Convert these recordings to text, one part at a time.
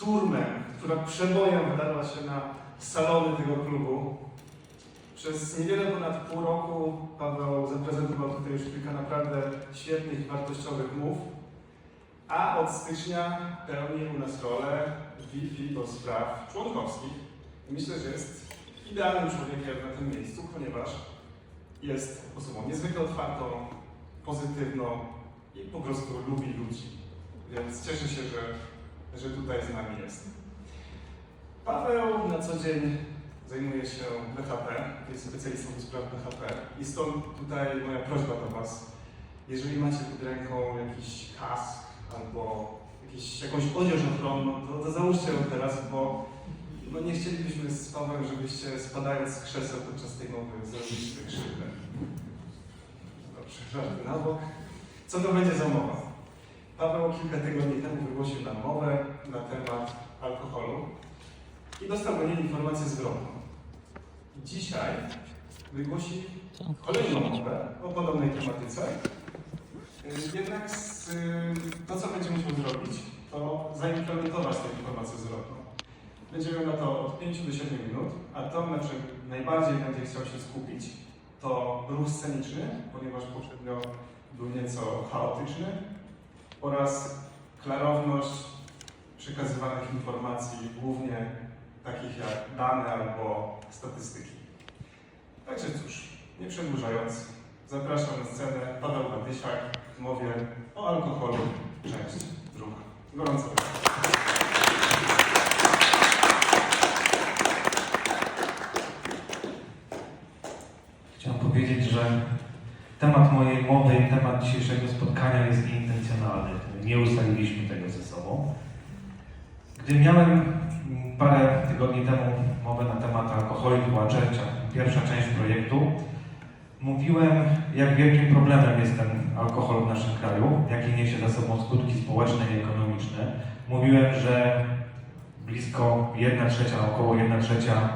szturmem, która przebojem wydarła się na salony tego klubu. Przez niewiele ponad pół roku Paweł zaprezentował tutaj już kilka naprawdę świetnych wartościowych mów, a od stycznia pełni u nas rolę VP do spraw członkowskich. Myślę, że jest idealnym człowiekiem na tym miejscu, ponieważ jest osobą niezwykle otwartą, pozytywną i po prostu lubi ludzi. Więc cieszę się, że, że tutaj z nami jest. Paweł na co dzień zajmuje się BHP, jest specjalistą do spraw BHP i stąd tutaj moja prośba do Was. Jeżeli macie pod ręką jakiś kask albo jakiś, jakąś odzież ochronną, to, to załóżcie ją teraz, bo no nie chcielibyśmy z Pawłem, żebyście spadając z krzeseł podczas tej mowy zrobili sobie krzywdę. Dobrze, żarty na bok. Co to będzie za mowa? Paweł kilka tygodni temu wygłosił nam mowę na temat alkoholu i dostał do niej informację zwrotną. Dzisiaj wygłosi kolejną mowę o podobnej tematyce. Jednak y, to, co będzie musiał zrobić, to zaimplementować tę informację zwrotną. Będzie miał na to od 5 do 7 minut, a to, na czym najbardziej będzie chciał się skupić, to ruch sceniczny, ponieważ poprzednio był nieco chaotyczny, oraz klarowność przekazywanych informacji, głównie takich jak dane albo statystyki. Także cóż, nie przedłużając, zapraszam na scenę Paweł Bandysiak w mowie o alkoholu, część druga. Gorąco proszę. Chciałem powiedzieć, że temat mojej mowy i temat dzisiejszego spotkania jest Nie ustaliliśmy tego ze sobą. Gdy miałem mm, parę tygodni temu mowę na temat alkoholu, była trzecia, pierwsza część projektu, mówiłem, jak wielkim problemem jest ten alkohol w naszym kraju, jakie niesie za sobą skutki społeczne i ekonomiczne. Mówiłem, że blisko 1 trzecia, około 1 trzecia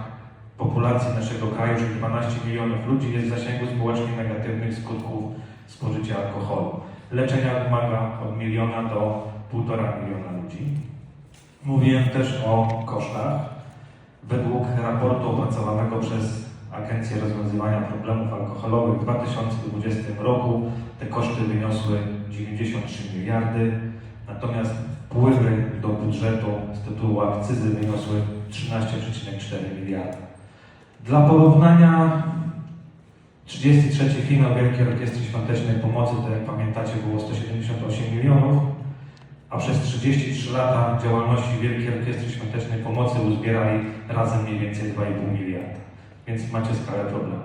populacji naszego kraju, czyli 12 milionów ludzi, jest w zasięgu społecznie negatywnych skutków spożycia alkoholu. Leczenia wymaga od miliona do półtora miliona ludzi. Mówiłem też o kosztach. Według raportu opracowanego przez Agencję Rozwiązywania Problemów Alkoholowych w 2020 roku te koszty wyniosły 93 miliardy, natomiast wpływy do budżetu z tytułu akcyzy wyniosły 13,4 miliarda. Dla porównania 33 finał Wielkiej Orkiestry Świątecznej Pomocy, to jak pamiętacie było 178 milionów, a przez 33 lata działalności Wielkiej Orkiestry Świątecznej Pomocy uzbierali razem mniej więcej 2,5 miliarda. Więc macie skalę problemu.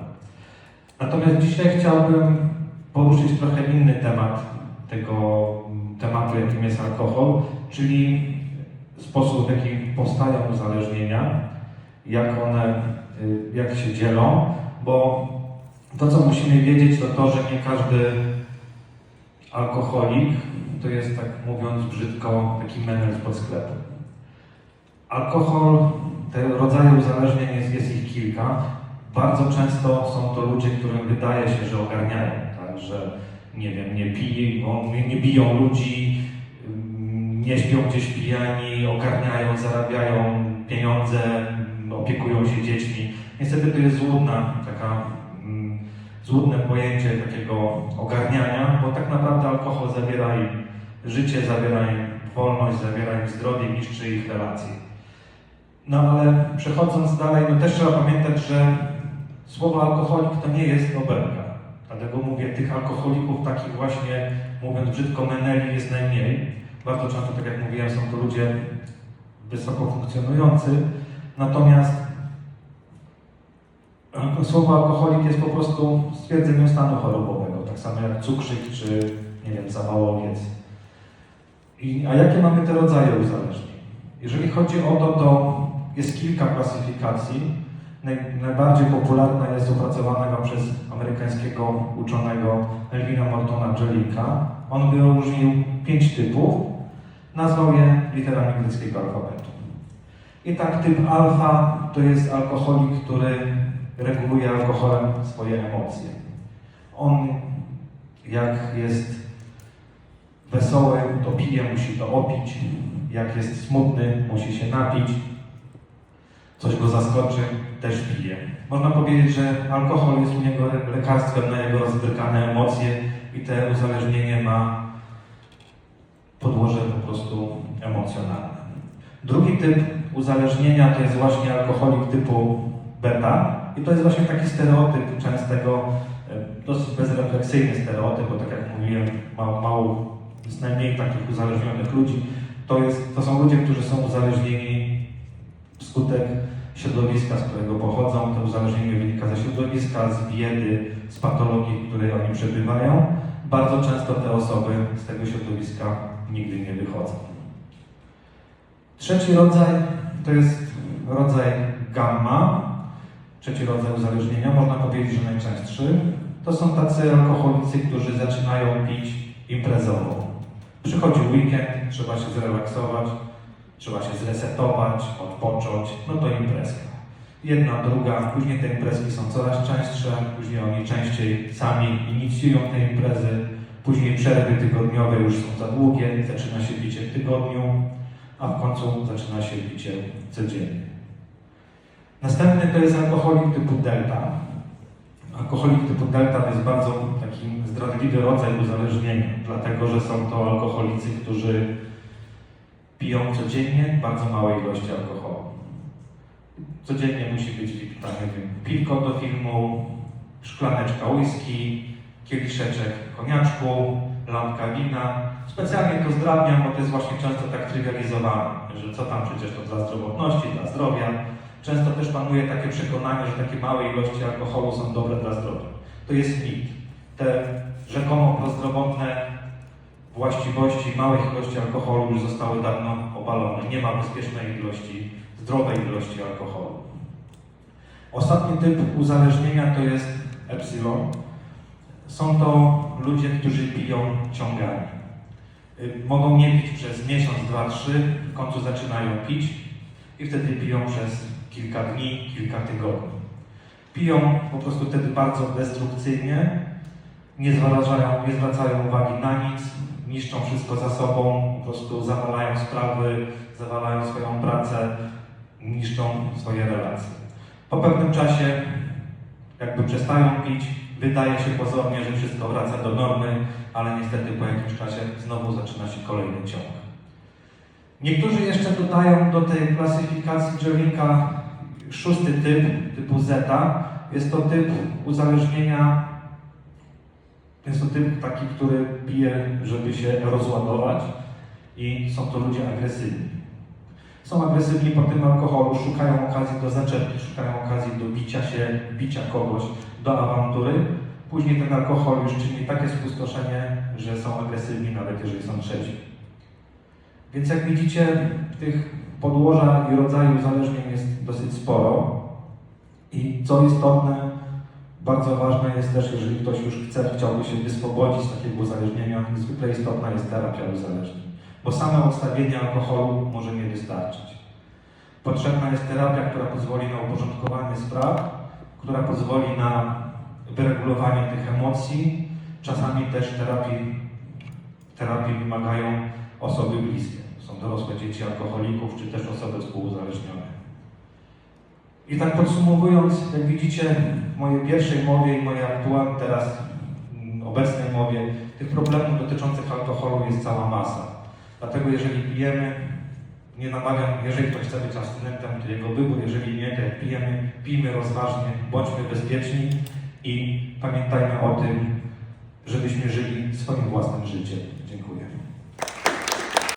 Natomiast dzisiaj chciałbym poruszyć trochę inny temat tego tematu, jakim jest alkohol, czyli sposób, w jaki powstają uzależnienia, jak one, y, jak się dzielą, bo to, co musimy wiedzieć, to to, że nie każdy alkoholik to jest, tak mówiąc brzydko, taki menel pod sklepem. Alkohol, te rodzaje uzależnień jest, jest ich kilka. Bardzo często są to ludzie, którym wydaje się, że ogarniają, tak, że nie wiem, nie piją, nie, nie biją ludzi, ym, nie śpią gdzieś pijani, ogarniają, zarabiają pieniądze, ym, opiekują się dziećmi. Niestety to jest złudna, taka złudne pojęcie takiego ogarniania, bo tak naprawdę alkohol zabiera im życie, zabiera im wolność, zabiera im zdrowie, niszczy ich relacje. No ale przechodząc dalej, no też trzeba pamiętać, że słowo alkoholik to nie jest obelga. Dlatego mówię, tych alkoholików, takich właśnie, mówiąc brzydko, meneli jest najmniej. Bardzo często, tak jak mówiłem, są to ludzie wysoko funkcjonujący. Natomiast słowo alkoholik jest po prostu stwierdzeniem stanu chorobowego, tak samo jak cukrzyk czy, nie wiem, zawałowiec. I, a jakie mamy te rodzaje uzależnień? Jeżeli chodzi o to, to jest kilka klasyfikacji. Naj, najbardziej popularna jest opracowana przez amerykańskiego uczonego Elvina Mortona Jellika. On wyróżnił pięć typów, nazwał je literami greckiego alfabetu. I tak typ alfa to jest alkoholik, który reguluje alkoholem swoje emocje. On jak jest wesoły, to pije, musi to opić. Jak jest smutny, musi się napić, coś go zaskoczy, też pije. Można powiedzieć, że alkohol jest u niego lekarstwem na jego rozbrykane emocje i te uzależnienie ma podłoże po prostu emocjonalne. Drugi typ uzależnienia to jest właśnie alkoholik typu beta i to jest właśnie taki stereotyp częstego, e, dosyć bezrefleksyjny stereotyp, bo tak jak mówiłem, ma, mało, jest najmniej takich uzależnionych ludzi. To, jest, to są ludzie, którzy są uzależnieni wskutek środowiska, z którego pochodzą. To uzależnienie wynika ze środowiska, z biedy, z patologii, w której oni przebywają. Bardzo często te osoby z tego środowiska nigdy nie wychodzą. Trzeci rodzaj to jest rodzaj gamma. Trzeci rodzaj uzależnienia, można powiedzieć, że najczęstszy. To są tacy alkoholicy, którzy zaczynają pić imprezowo. Przychodzi weekend, trzeba się zrelaksować, trzeba się zresetować, odpocząć, no to imprezka. Jedna, druga, później te imprezki są coraz częstsze, później oni częściej sami inicjują te imprezy, później przerwy tygodniowe już są za długie, zaczyna się picie w tygodniu, a w końcu zaczyna się picie codziennie. Następny to jest alkoholik typu delta. Alkoholik typu delta to jest bardzo taki zdradliwy rodzaj uzależnienia, dlatego że są to alkoholicy, którzy piją codziennie bardzo małe ilości alkoholu. Codziennie musi być tam, nie wiem, piwko do filmu, szklaneczka whisky, kieliszeczek koniaczku, lampka wina. Specjalnie to zdrabniam, bo to jest właśnie często tak trywializowane, że co tam przecież to dla zdrowotności, dla zdrowia. Często też panuje takie przekonanie, że takie małe ilości alkoholu są dobre dla zdrowia. To jest mit. Te rzekomo prozdrowotne właściwości małych ilości alkoholu już zostały dawno obalone. Nie ma bezpiecznej ilości, zdrowej ilości alkoholu. Ostatni typ uzależnienia to jest epsilon. Są to ludzie, którzy piją ciągami. Y, Mogą nie pić przez miesiąc, dwa, trzy, w końcu zaczynają pić i wtedy piją przez kilka dni, kilka tygodni. Piją po prostu wtedy bardzo destrukcyjnie, nie zwracają, nie zwracają uwagi na nic, niszczą wszystko za sobą, po prostu zawalają sprawy, zawalają swoją pracę, niszczą swoje relacje. Po pewnym czasie jakby przestają pić, wydaje się pozornie, że wszystko wraca do normy, ale niestety po jakimś czasie znowu zaczyna się kolejny ciąg. Niektórzy jeszcze dodają do tej klasyfikacji Jellinka szósty typ, typu Zeta. Jest to typ uzależnienia, jest to typ taki, który pije, żeby się rozładować i są to ludzie agresywni. Są agresywni po tym alkoholu, szukają okazji do zaczepki, szukają okazji do bicia się, bicia kogoś, do awantury. Później ten alkohol już czyni takie spustoszenie, że są agresywni, nawet jeżeli są trzeci. Więc jak widzicie, tych podłoża i rodzaju uzależnień jest dosyć sporo. I co istotne, bardzo ważne jest też, jeżeli ktoś już chce, chciałby się wyswobodzić z takiego uzależnienia, niezwykle istotna jest terapia uzależnień. Bo same odstawienie alkoholu może nie wystarczyć. Potrzebna jest terapia, która pozwoli na uporządkowanie spraw, która pozwoli na wyregulowanie tych emocji. Czasami też terapii, terapii wymagają osoby bliskie. Są dorosłe dzieci alkoholików, czy też osoby współuzależnione. I tak podsumowując, jak widzicie w mojej pierwszej mowie i mojej aktualnej teraz obecnej mowie, tych problemów dotyczących alkoholu jest cała masa. Dlatego jeżeli pijemy, nie namawiam, jeżeli ktoś chce być abstynentem, to jego wybór, jeżeli nie, to jak pijemy, pijmy rozważnie, bądźmy bezpieczni i pamiętajmy o tym, żebyśmy żyli swoim własnym życiem. Dziękuję.